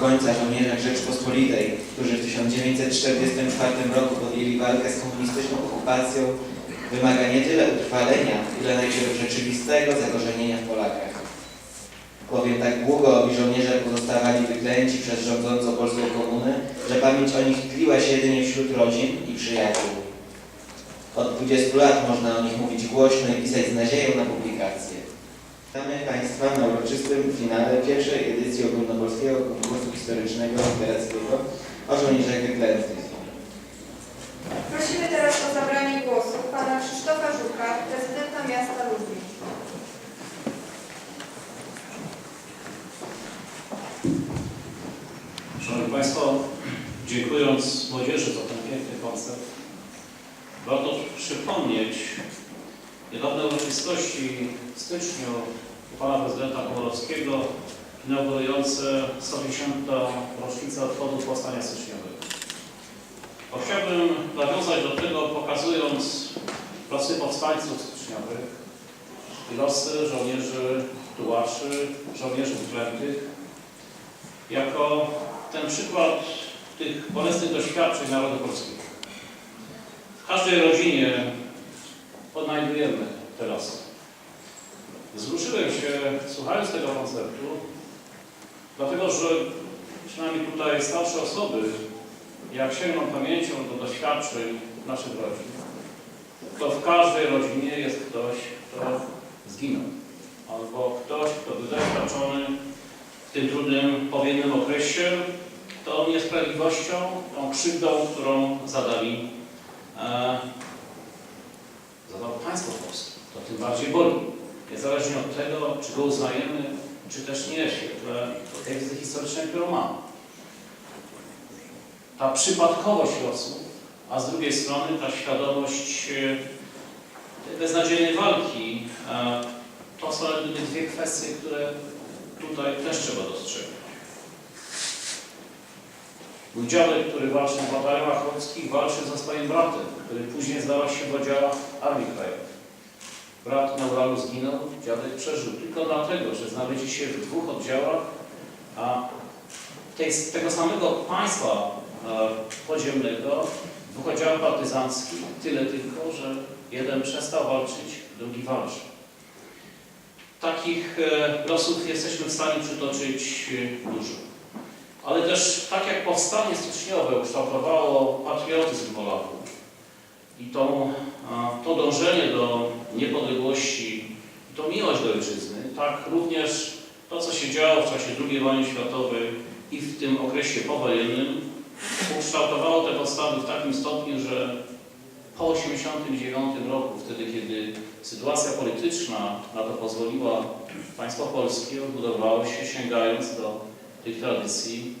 końca żołnierzach Rzeczpospolitej, którzy w 1944 roku podjęli walkę z komunistyczną okupacją, wymaga nie tyle utrwalenia, ile najpierw rzeczywistego zakorzenienia w Polakach. Bowiem tak długo owi żołnierze pozostawali wyklęci przez rządzącą polską komunę, że pamięć o nich tliła się jedynie wśród rodzin i przyjaciół. Od 20 lat można o nich mówić głośno i pisać z nadzieją na publikację. Witamy Państwa na uroczystym finale pierwszej edycji ogólnopolskiego konkursu historycznego literackiego o żołnierzach wyklętych. Prosimy teraz o zabranie głosu pana Krzysztofa Żuka, prezydenta miasta Lublin. Szanowni Państwo, dziękując młodzieży za ten piękny koncert, warto przypomnieć niedawne uroczystości w styczniu u pana prezydenta Komorowskiego inaugurujące 110. rocznicę odchodu Powstania Styczniowego. Chciałbym nawiązać do tego, pokazując losy powstańców styczniowych i losy żołnierzy tułaczy, żołnierzy wyklętych, jako ten przykład tych bolesnych doświadczeń narodu polskiego. W każdej rodzinie odnajdujemy te losy. Zwróciłem się, słuchając tego koncertu, dlatego że przynajmniej tutaj starsze osoby, jak sięgną pamięcią do doświadczeń naszych rodzin, to w każdej rodzinie jest ktoś, kto zginął, albo ktoś, kto był doświadczony w tym trudnym powiennym okresie tą niesprawiedliwością, tą krzywdą, którą zadali, e, zadało państwo polskie. To tym bardziej boli. Niezależnie od tego, czy go uznajemy, czy też nie, świetle tej wiedzy historycznej, którą mamy. Ta przypadkowość losu, a z drugiej strony ta świadomość e, beznadziejnej walki, e, to są dwie kwestie, które tutaj też trzeba dostrzegać. Mój dziadek, który walczył w bataliach chłopskich, walczył ze swoim bratem, który później znalazł się w oddziałach Armii Krajowej. Brat na Uralu zginął, dziadek przeżył tylko dlatego, że znaleźli się w dwóch oddziałach, a tej, tego samego państwa e, podziemnego, dwóch oddziałach partyzanckich, tyle tylko, że jeden przestał walczyć, drugi walczy. Takich e, losów jesteśmy w stanie przytoczyć e, dużo. Ale też tak jak powstanie styczniowe ukształtowało patriotyzm Polaków i tą, to dążenie do niepodległości, tą miłość do ojczyzny, tak również to, co się działo w czasie II wojny światowej i w tym okresie powojennym, ukształtowało te podstawy w takim stopniu, że po 1989 roku, wtedy kiedy sytuacja polityczna na to pozwoliła, państwo polskie odbudowało się sięgając do tych tradycji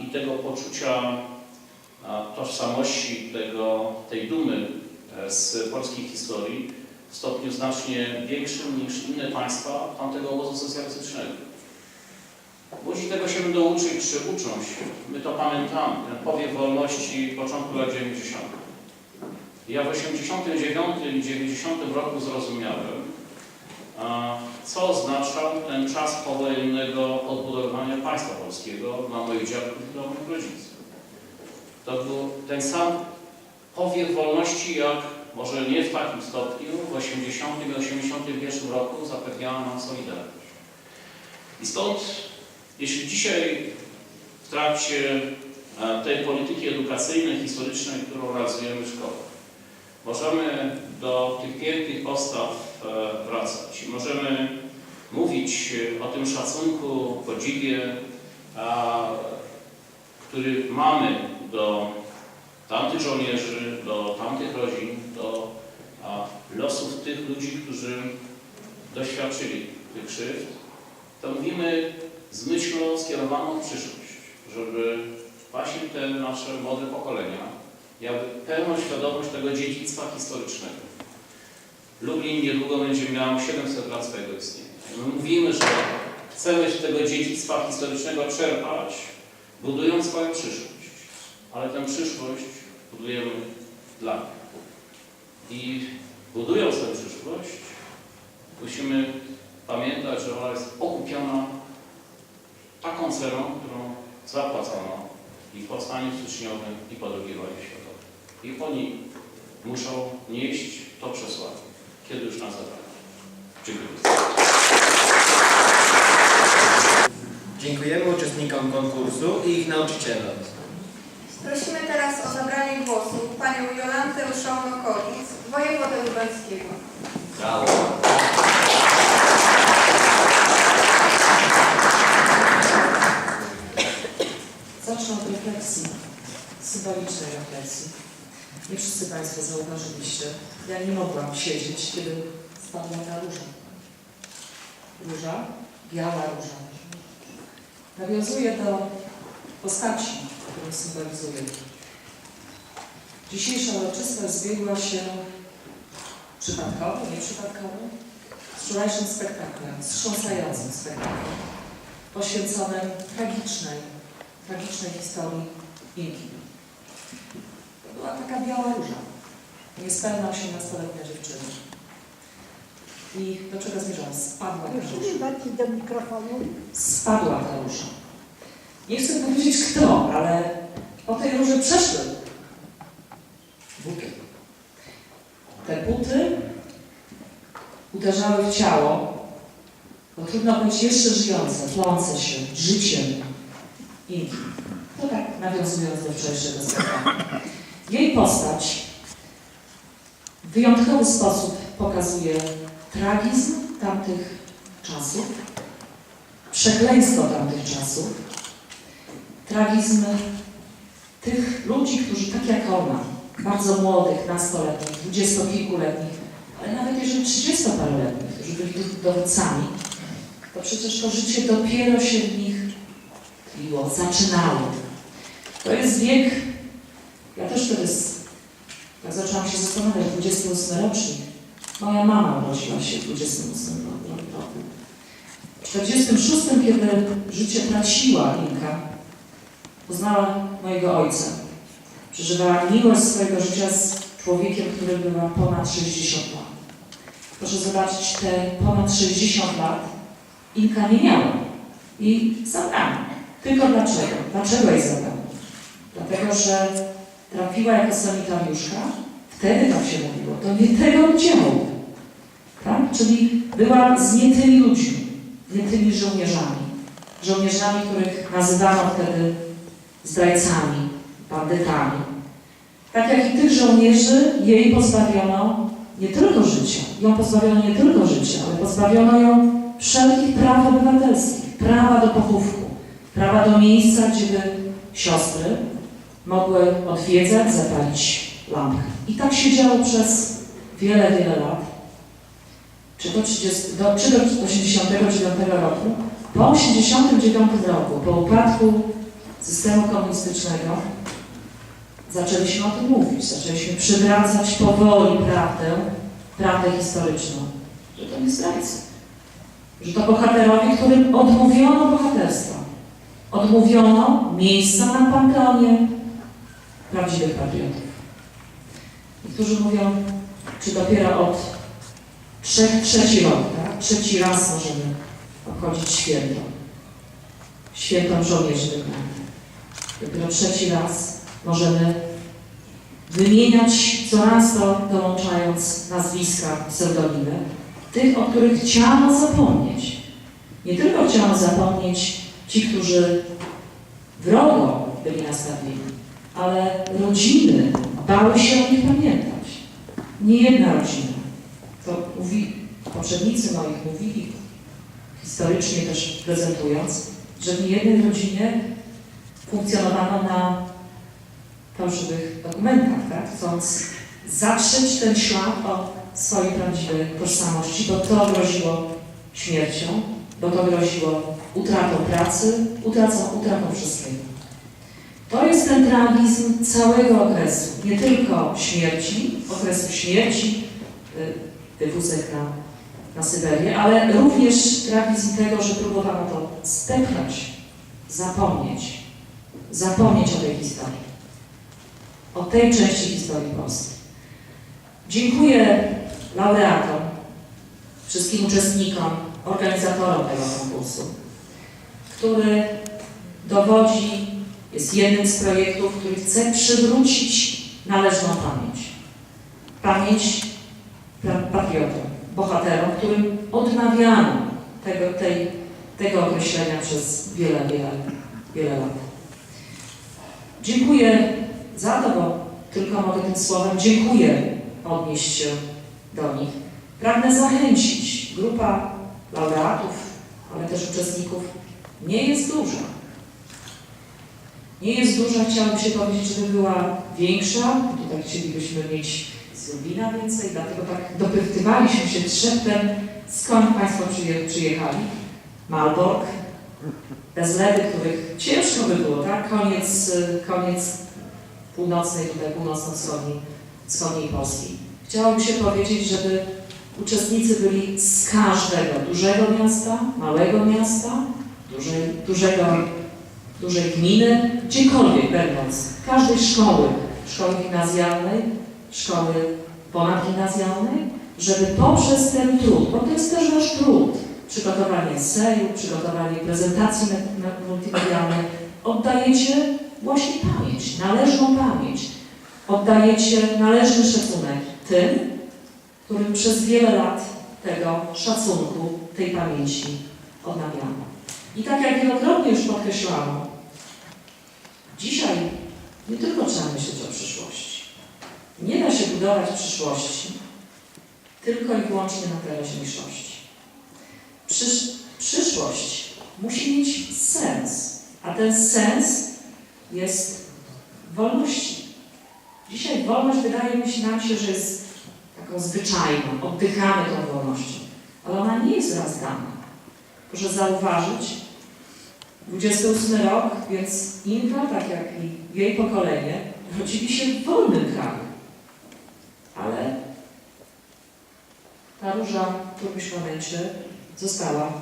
i tego poczucia tożsamości, tego, tej dumy e, z polskiej historii w stopniu znacznie większym niż inne państwa tamtego obozu socjalistycznego. Młodzi tego się będą uczyć, czy uczą się. My to pamiętamy, ten powiew wolności początku lat 90. Ja w 89 i 90 roku zrozumiałem, co oznaczał ten czas powojennego odbudowywania państwa polskiego dla moich dziadków i dla moich rodziców. To był ten sam powiew wolności, jak może nie w takim stopniu w 80 i 81 roku zapewniała nam Solidarność. I stąd, jeśli dzisiaj w trakcie e, tej polityki edukacyjnej, historycznej, którą realizujemy w szkołach, możemy do tych pięknych postaw wracać. I możemy mówić o tym szacunku, podziwie, który mamy do tamtych żołnierzy, do tamtych rodzin, do losów tych ludzi, którzy doświadczyli tych krzywd, to mówimy z myślą skierowaną w przyszłość, żeby właśnie te nasze młode pokolenia miały pełną świadomość tego dziedzictwa historycznego. Lublin niedługo będzie miał 700 lat swojego istnienia. My mówimy, że chcemy z tego dziedzictwa historycznego czerpać, budując swoją przyszłość. Ale tę przyszłość budujemy dla nich. I budując tę przyszłość, musimy pamiętać, że ona jest okupiona taką ceną, którą zapłacono i w powstaniu styczniowym, i po II wojnie światowej. I oni muszą nieść to przesłanie, kiedy już nas zabrali. Dziękuję. Dziękujemy uczestnikom konkursu i ich nauczycielom. Prosimy teraz o zabranie głosu panią Jolantę Szałno-Kolic, wojewodę lubelskiego. Brawo. Zacznę od refleksji, symbolicznej refleksji. Nie wszyscy Państwo zauważyliście, ja nie mogłam siedzieć, kiedy spadła ta róża. Róża, biała róża. Nawiązuje do postaci, którą symbolizuje. Dzisiejsza uroczystość zbiegła się przypadkowo, nieprzypadkowo, z wczorajszym spektaklem, wstrząsającym spektaklem, poświęconym tragicznej, tragicznej historii Inki. Była taka biała róża, niespełna 18-letnia dziewczyna. I do czego zmierzam? Spadła ta róża. Do mikrofonu. Spadła ta róża. Nie chcę powiedzieć kto, ale po tej róży przeszły buty. Te buty uderzały w ciało, bo trudno być jeszcze żyjące, tlące się życiem Inki. To tak nawiązując do wczorajszego spotkania. Jej postać w wyjątkowy sposób pokazuje tragizm tamtych czasów, przekleństwo tamtych czasów, tragizm tych ludzi, którzy tak jak ona, bardzo młodych, nastoletnich, dwudziestokilkuletnich, ale nawet jeżeli trzydziestoparoletnich, którzy byli dowódcami, to przecież to życie dopiero się w nich tliło, zaczynało. To jest wiek, ja też wtedy, jak zaczęłam się zastanawiać, 28 rocznik, moja mama urodziła się w 28 ro- roku. W 46, kiedy życie traciła Inka, poznała mojego ojca. Przeżywała miłość swojego życia z człowiekiem, który była ponad 60 lat. Proszę zobaczyć, te ponad 60 lat Inka nie miała. I zabrano. Tylko dlaczego? Dlaczego jej zabrano? Dlatego, że trafiła jako sanitariuszka, wtedy tak się mówiło, do nie tego oddziału. Tak? Czyli była z nie tymi ludźmi, nie tymi żołnierzami. Żołnierzami, których nazywano wtedy zdrajcami, bandytami. Tak jak i tych żołnierzy, jej pozbawiono nie tylko życia, ją pozbawiono nie tylko życia, ale pozbawiono ją wszelkich praw obywatelskich, prawa do pochówku, prawa do miejsca, gdzie by siostry mogły odwiedzać, zapalić lampkę. I tak się działo przez wiele, wiele lat. Czy do, 30, do, czy do 89 roku. Po 89 roku, po upadku systemu komunistycznego, zaczęliśmy o tym mówić, zaczęliśmy przywracać powoli prawdę, prawdę historyczną, że to nie zdrajcy, że to bohaterowie, którym odmówiono bohaterstwa, odmówiono miejsca na panteonie prawdziwych patriotów. Niektórzy mówią, czy dopiero od trzech, trzeci rok, tak? trzeci raz możemy obchodzić święto, święto żołnierzy wybranych. Dopiero trzeci raz możemy wymieniać coraz to dołączając nazwiska, pseudonimy, tych, o których chciano zapomnieć. Nie tylko chciano zapomnieć ci, którzy wrogo byli nastawieni, ale rodziny bały się o nich pamiętać. Nie jedna rodzina. To mówi, poprzednicy moich mówili, historycznie też prezentując, że w niejednej rodzinie funkcjonowano na fałszywych dokumentach, tak? chcąc zatrzeć ten ślad o swojej prawdziwej tożsamości, bo to groziło śmiercią, bo to groziło utratą pracy, utratą, utratą wszystkiego. To jest ten tragizm całego okresu, nie tylko śmierci, okresu śmierci, y, wywózek na, na Syberię, ale również tragizm tego, że próbowano to stepnąć, zapomnieć, zapomnieć o tej historii, o tej części historii Polski. Dziękuję laureatom, wszystkim uczestnikom, organizatorom tego konkursu, który dowodzi, jest jednym z projektów, który chce przywrócić należną pamięć. Pamięć patriotom, bohaterom, którym odmawiano tego, tej, tego określenia przez wiele, wiele, wiele lat. Dziękuję za to, bo tylko mogę tym słowem dziękuję odnieść się do nich. Pragnę zachęcić. Grupa laureatów, ale też uczestników nie jest duża. Nie jest duża, chciałabym się powiedzieć, żeby była większa. Tutaj chcielibyśmy mieć z Lublina więcej, dlatego tak dopytywaliśmy się trzeptem, skąd Państwo przyje, przyjechali. Malbork, Bezledy, których ciężko by było, tak? Koniec, koniec północnej, tutaj północno-wschodniej wschodniej Polski. Chciałabym się powiedzieć, żeby uczestnicy byli z każdego dużego miasta, małego miasta, dużej, dużego, dużej gminy, gdziekolwiek będąc, każdej szkoły, szkoły gimnazjalnej, szkoły ponadgimnazjalnej, żeby poprzez ten trud, bo to jest też nasz trud, przygotowanie eseju, przygotowanie prezentacji me- me- multimedialnej, oddajecie właśnie pamięć, należną pamięć. Oddajecie należny szacunek tym, którym przez wiele lat tego szacunku, tej pamięci odnawiano. I tak jak wielokrotnie już podkreślano, dzisiaj nie tylko trzeba myśleć o przyszłości. Nie da się budować przyszłości tylko i wyłącznie na teraźniejszości. Przysz, przyszłość musi mieć sens, a ten sens jest wolności. Dzisiaj wolność wydaje mi się nam się, że jest taką zwyczajną, oddychamy tą wolnością, ale ona nie jest raz dana. Proszę zauważyć, 28 rok, więc Inka, tak jak i jej pokolenie, rodzili się w wolnym kraju. Ale ta róża w którymś momencie została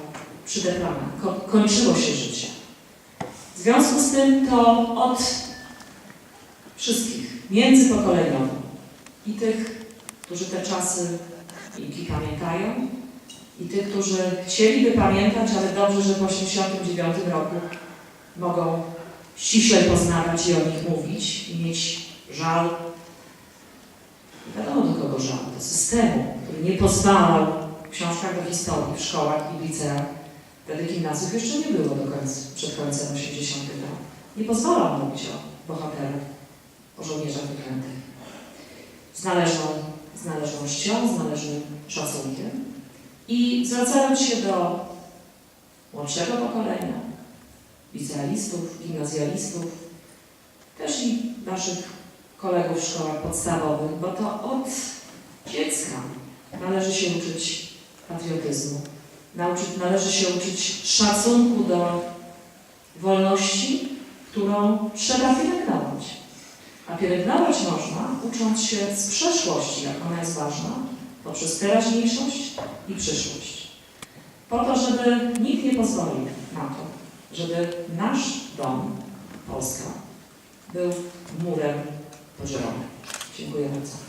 przydeplana. Ko kończyło się życie. W związku z tym to od wszystkich międzypokoleniowo i tych, którzy te czasy Inki pamiętają, i tych, którzy chcieliby pamiętać, ale dobrze, że w 1989 roku mogą ściślej poznawać i o nich mówić i mieć żal. Nie wiadomo do kogo żal, do systemu, który nie pozwalał w książkach do historii w szkołach i w liceach, wtedy gimnazjów jeszcze nie było do końca, przed końcem 80 lat. Nie pozwalał mówić o bohaterach, o żołnierzach wyklętych. Z należną, z należnością, z należnym zwracając się do młodszego pokolenia, licealistów, gimnazjalistów, też i naszych kolegów w szkołach podstawowych, bo to od dziecka należy się uczyć patriotyzmu, nauczyć, należy się uczyć szacunku do wolności, którą trzeba pielęgnować. A pielęgnować można, ucząc się z przeszłości, jak ona jest ważna, poprzez teraźniejszość i przyszłość. Po to, żeby nikt nie pozwolił na to, żeby nasz dom, Polska, był murem podzielony. Dziękuję bardzo.